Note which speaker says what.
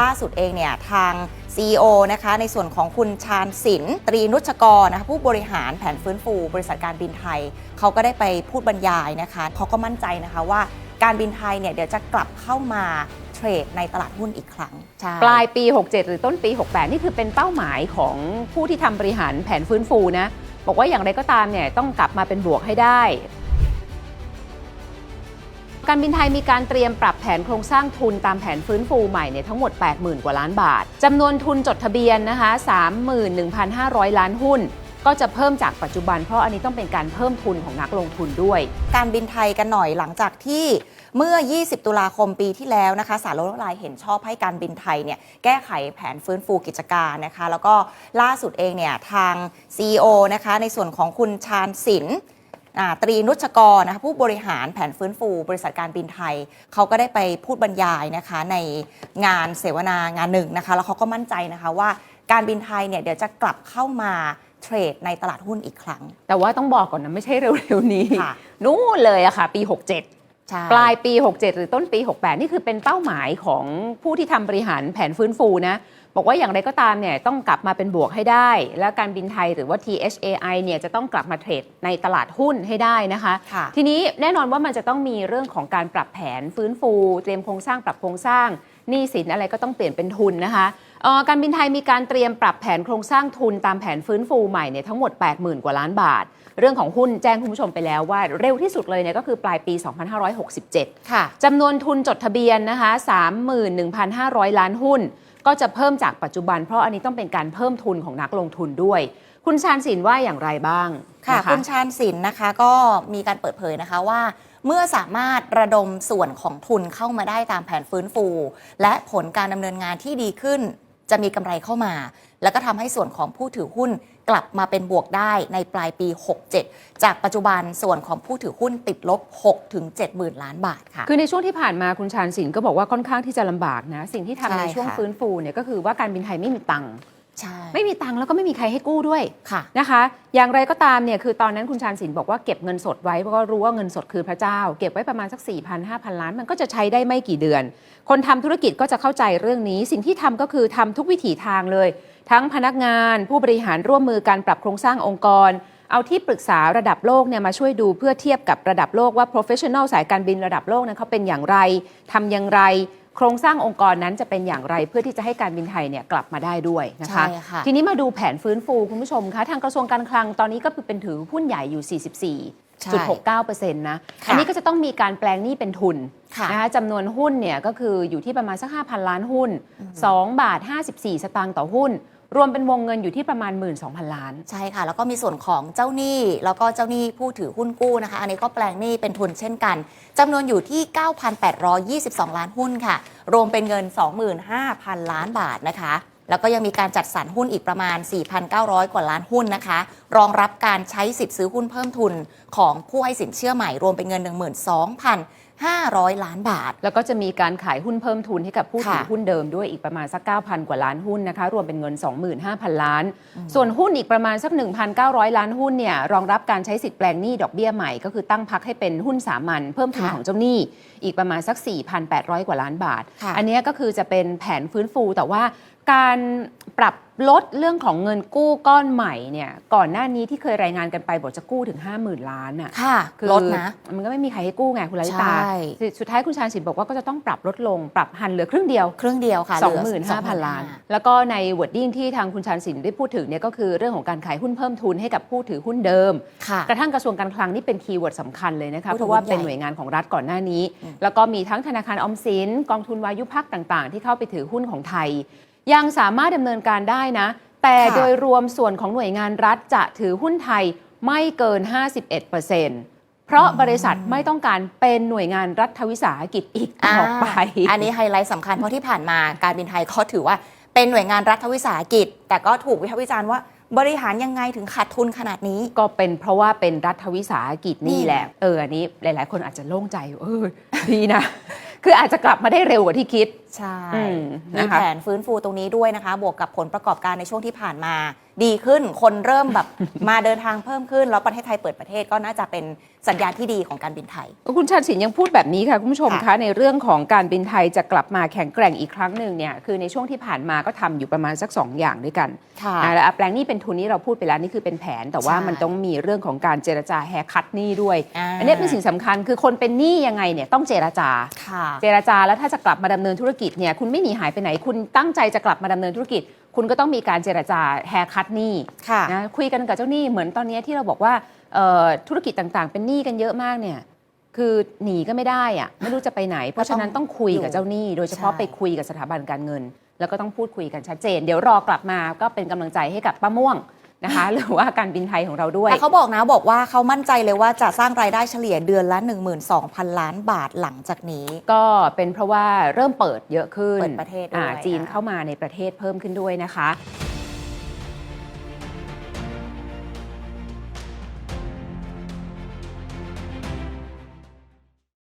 Speaker 1: ล่าสุดเองเนี่ยทาง CEO นะคะในส่วนของคุณชาญศิลป์ตรีนุชกรนะคะผู้บริหารแผนฟื้นฟู บริษัทการบินไทย เขาก็ได้ไปพูดบรรยายนะคะเขาก็มั่นใจนะคะว่าการบินไทยเนี่ยเดี๋ยวจะกลับเข้ามาเทรดในตลาดหุ้นอีกครั้ง
Speaker 2: ปลายปี 67 หรือต้นปี 68 นี่คือเป็นเป้าหมายของผู้ที่ทำบริหารแผนฟื้นฟูนะ บอกว่าอย่างไรก็ตามเนี่ยต้องกลับมาเป็นบวกให้ได้ การบินไทยมีการเตรียมปรับแผนโครงสร้างทุนตามแผนฟื้นฟูใหม่เนี่ยทั้งหมด 80,000 กว่าล้านบาทจำนวนทุนจดทะเบียนนะคะ31,500 ล้านหุ้น ก็จะเพิ่มจากปัจจุบัน เพราะอันนี้ต้องเป็นการเพิ่มทุนของนักลงทุนด้วย
Speaker 1: การบินไทยกันหน่อยหลังจากที่เมื่อ 20 ตุลาคมปีที่แล้วนะคะสารลดละลายเห็นชอบให้การบินไทยเนี่ยแก้ไขแผนฟื้นฟูกิจการนะคะ แล้วก็ล่าสุดเองเนี่ยทาง CEO นะคะในส่วนของคุณชาญศิลป์ ตรีนุชกรนะคะผู้บริหารแผนฟื้นฟู บริษัทการบินไทย เขาก็ได้ไปพูดบรรยายนะคะในงานเสวนางานหนึ่งนะคะ แล้วเขาก็มั่นใจนะคะว่าการบินไทยเนี่ยเดี๋ยวจะกลับเข้ามาเทรดในตลาดหุ้นอีกครั้ง
Speaker 2: แต่ว่าต้องบอกก่อนนะ ไม่ใช่เร็วๆนี้
Speaker 1: ค่ะ
Speaker 2: นู่นเลยอะค่ะ ปี 67
Speaker 1: ใช่
Speaker 2: ปลายปี 67 หรือต้นปี 68 นี่คือเป็นเป้าหมายของผู้ที่ทำบริหารแผนฟื้นฟูนะ บอกว่าอย่างไรก็ตามเนี่ยต้องกลับมาเป็นบวกให้ได้ และการบินไทยหรือว่า THAI เนี่ยจะต้องกลับมาเทรดในตลาดหุ้นให้ได้นะคะ
Speaker 1: ค่ะ
Speaker 2: ทีนี้แน่นอนว่ามันจะต้องมีเรื่องของการปรับแผนฟื้นฟู เตรียมโครงสร้างปรับโครงสร้างหนี้สินอะไรก็ต้องเปลี่ยนเป็นทุนนะคะเอ่อ การบินไทยมีการเตรียมปรับแผนโครงสร้างทุนตามแผนฟื้นฟูใหม่เนี่ยทั้งหมด 80,000 กว่าล้านบาท เรื่องของหุ้นแจ้งคุณผู้ชมไปแล้วว่าเร็วที่สุดเลยเนี่ยก็คือปลายปี 2567
Speaker 1: ค่ะ
Speaker 2: จำนวนทุนจดทะเบียนนะคะ 31,500 ล้านหุ้น ก็จะเพิ่มจากปัจจุบัน เพราะอันนี้ต้องเป็นการเพิ่มทุนของนักลงทุนด้วย คุณชาญศิลป์ว่าอย่างไรบ้าง
Speaker 1: ค่ะ
Speaker 2: น
Speaker 1: คุณชาญศิลป์นะคะก็มีการเปิดเผยนะคะว่าเมื่อสามารถระดมส่วนของทุนเข้ามาได้ตามแผนฟื้นฟู และผลการดำเนินงานที่ดีขึ้น จะมีกำไรเข้ามา แล้วก็ทำให้ส่วนของผู้ถือหุ้นกลับมาเป็นบวกได้ในปลายปี 67 จากปัจจุบันส่วนของผู้ถือหุ้นติดลบ 6 ถึง 7 หมื่นล้านบาทค่ะ
Speaker 2: คือในช่วงที่ผ่านมาคุณชาญศิลป์ก็บอกว่าค่อนข้างที่จะลำบากนะ สิ่งที่ทำ
Speaker 1: ใช่
Speaker 2: ในช่วง
Speaker 1: ค่ะ
Speaker 2: ฟื้นฟูเนี่ยก็คือว่าการบินไทยไม่มีตังค์
Speaker 1: ใช่
Speaker 2: ไม่มีตังค์แล้วก็ไม่มีใครให้กู้ด้วย
Speaker 1: ค่ะ
Speaker 2: นะคะ อย่างไรก็ตามเนี่ยคือตอนนั้นคุณชาญศิลป์บอกว่าเก็บเงินสดไว้เพราะก็รู้ว่าเงินสดคือพระเจ้า เก็บไว้ประมาณสัก4 0 0 0 5,000 ล้าน มันก็จะใช้ได้ไม่กี่เดือน คนทำธุรกิจก็จะเข้าใจเรื่องนี้ สิ่งที่ทำก็คือทำทุกวิถีทางเลย ทั้งพนักงาน ผู้บริหารร่วมมือการปรับโครงสร้างองค์กร เอาที่ปรึกษาระดับโลกเนี่ยมาช่วยดูเพื่อเทียบกับระดับโลกว่า professional สายการบินระดับโลกนั้นเขาเป็นอย่างไรทำอย่างไร โครงสร้างองค์กรนั้นจะเป็นอย่างไรเพื่อที่จะให้การบินไทยเนี่ยกลับมาได้ด้วยนะคะ
Speaker 1: ใช่ค่ะ
Speaker 2: ทีนี้มาดูแผนฟื้นฟูคุณผู้ชมคะทางกระทรวงการคลังตอนนี้ก็คือเป็นถือหุ้นใหญ่อยู่
Speaker 1: ใช่
Speaker 2: 44.69%นะ
Speaker 1: ค่ะ
Speaker 2: อันนี้ก็จะต้องมีการแปลงหนี้เป็นทุน
Speaker 1: ค่ะ
Speaker 2: นะคะจำนวนหุ้นเนี่ยก็คืออยู่ที่ประมาณสัก 5,000 ล้านหุ้น 2 บาท 54 สตางค์ต่อหุ้น รวมเป็นวงเงินอยู่ที่ประมาณ 12,000 ล้าน
Speaker 1: ใช่ค่ะ แล้วก็มีส่วนของเจ้าหนี้ แล้วก็เจ้าหนี้ผู้ถือหุ้นกู้นะคะ อันนี้ก็แปลงหนี้เป็นทุนเช่นกันจำนวนอยู่ที่ 9,822 ล้านหุ้นค่ะ รวมเป็นเงิน 25,000 ล้านบาทนะคะ แล้วก็ยังมีการจัดสรรหุ้นอีกประมาณ 4,900 กว่าล้านหุ้นนะคะ รองรับการใช้สิทธิ์ซื้อหุ้นเพิ่มทุนของผู้ให้สินเชื่อใหม่รวมเป็นเงิน 12,500 ล้านบาท
Speaker 2: แล้วก็จะมีการขายหุ้นเพิ่มทุนให้กับผู้ถือ
Speaker 1: ค่ะ
Speaker 2: หุ้นเดิมด้วยอีกประมาณสัก 9,000 กว่าล้านหุ้นนะคะ รวมเป็นเงิน 25,000 ล้าน ส่วนหุ้นอีกประมาณสัก 1,900 ล้านหุ้นเนี่ยรองรับการใช้สิทธิ์แปลงหนี้ดอกเบี้ยใหม่ก็คือตั้งพักให้เป็นหุ้นสามัญเพิ่มทุน
Speaker 1: ค่ะ
Speaker 2: ของเจ้าหนี้อีกประมาณสัก 4,800 กว่าล้านบาท
Speaker 1: ค่ะ
Speaker 2: อันเนี้ยก็คือจะเป็นแผนฟื้นฟูแต่ว่า การปรับลดเรื่องของเงินกู้ก้อนใหม่เนี่ยก่อนหน้านี้ที่เคยรายงานกันไปบอกจะกู้ถึง 50,000 ล้านอะ
Speaker 1: ค่ะ
Speaker 2: คือ
Speaker 1: ลดนะ
Speaker 2: มันก็ไม่มีใครให้กู้ไงคุณลลิตา
Speaker 1: ใช่
Speaker 2: สุดสุดท้ายคุณชาญศิลป์บอกว่าก็จะต้องปรับลดลงปรับหันเหลือครึ่งเดียว
Speaker 1: ครึ่งเดียวค่ะเหลือ
Speaker 2: 25,000ล้าน แล้วก็ในวอร์ดดิ้งที่ทางคุณชาญศิลป์ได้พูดถึงเนี่ยก็คือเรื่องของการขายหุ้นเพิ่มทุนให้กับผู้ถือหุ้นเดิม
Speaker 1: ค่ะ
Speaker 2: กระทั่งกระทรวงการคลังนี่เป็นคีย์เวิร์ดสำคัญเลยนะคะ
Speaker 1: ผู้
Speaker 2: เพ
Speaker 1: ถือ
Speaker 2: ราะว่า
Speaker 1: หุ้น
Speaker 2: เป็น
Speaker 1: ใหญ่
Speaker 2: หน่วยงานของรัฐก่อนหน้านี้
Speaker 1: อืม
Speaker 2: แล้วก็มีทั้งธนาคารออมสินกองทุนวายุพักต่าง ๆ ที่เข้าไปถือหุ้นของไทย ยังสามารถดำเนินการได้นะ แต่
Speaker 1: ค่ะ
Speaker 2: โดยรวมส่วนของหน่วยงานรัฐจะถือหุ้นไทยไม่เกิน 51%เพราะบริษัทไม่ต้องการเป็นหน่วยงานรัฐวิสาหกิจอีกต่อไปา
Speaker 1: อันนี้ไฮไลท์สำคัญเพราะที่ผ่านมาการบินไทยเขาถือว่าเป็นหน่วยงานรัฐวิสาหกิจ แต่ก็ถูกวิพากษ์วิจารณ์ว่าบริหารยังไงถึงขาดทุนขนาดนี้
Speaker 2: ก็เป็นเพราะว่าเป็นรัฐวิสาหกิจนี่
Speaker 1: นี่
Speaker 2: แหละ เอออันนี้หลาย ๆ คนอาจจะโล่งใจ เออ ดีนะ คืออาจจะกลับมาได้เร็วกว่าที่คิด
Speaker 1: ใช่
Speaker 2: อืม
Speaker 1: มี
Speaker 2: นะคะ
Speaker 1: แผนฟื้นฟูตรงนี้ด้วยนะคะ บวกกับผลประกอบการในช่วงที่ผ่านมา ดีขึ้นคนเริ่มแบบมาเดินทางเพิ่มขึ้น แล้วประเทศไทยเปิดประเทศก็น่าจะเป็นสัญญาณที่ดีของการบินไทย
Speaker 2: คุณชาญศิลป์ยังพูดแบบนี้ค่ะคุณผู้ชม
Speaker 1: ค่ะ
Speaker 2: คะในเรื่องของการบินไทยจะกลับมาแข็งแกร่งอีกครั้งหนึ่งเนี่ยคือในช่วงที่ผ่านมาก็ทำอยู่ประมาณสัก 2 อย่างด้วยกัน
Speaker 1: ค่ะ
Speaker 2: อ่าแล้วแปลงหนี้เป็นทุนนี้เราพูดไปแล้วนี่คือเป็นแผน แต่ว่า
Speaker 1: ใช่
Speaker 2: มันต้องมีเรื่องของการเจรจาแฮร์คัตหนี้ด้วย
Speaker 1: อ่า
Speaker 2: อันนี้เป็นสิ่งสำคัญคือคนเป็นหนี้ยังไงเนี่ยต้องเจรจา
Speaker 1: ค่ะ
Speaker 2: เจรจาแล้วถ้าจะกลับมาดำเนินธุรกิจเนี่ยคุณไม่หนีหายไปไหน คุณตั้งใจจะกลับมาดำเนินธุรกิจ คุณก็ต้องมีการเจรจาแฮร์คัตหนี้
Speaker 1: ค่ะ
Speaker 2: นะคุยกันกับเจ้าหนี้เหมือนตอนนี้ที่เราบอกว่าเอ่อธุรกิจต่างๆ เป็นหนี้กันเยอะมากเนี่ยคือหนีก็ไม่ได้อะไม่รู้จะไปไหน เพราะฉะนั้นต้องคุยกับเจ้าหนี้ โดยเฉพาะ
Speaker 1: ใช่
Speaker 2: ไปคุยกับสถาบันการเงิน แล้วก็ต้องพูดคุยกันชัดเจน เดี๋ยวรอกลับมาก็เป็นกำลังใจให้กับป้าม่วง นะคะ หรือว่าการบินไทยของเราด้วย
Speaker 1: แต่เขาบอกนะบอกว่าเขามั่นใจเลยว่าจะสร้างรายได้เฉลี่ยเดือนละ 12,000 ล้านบาทหลังจากนี้
Speaker 2: ก็เป็นเพราะว่าเริ่มเปิดเยอะขึ้น
Speaker 1: เปิดประเทศด้วย
Speaker 2: อ่าจีน
Speaker 1: อ่า
Speaker 2: เข้ามาในประเทศเพิ่มขึ้นด้วยนะคะ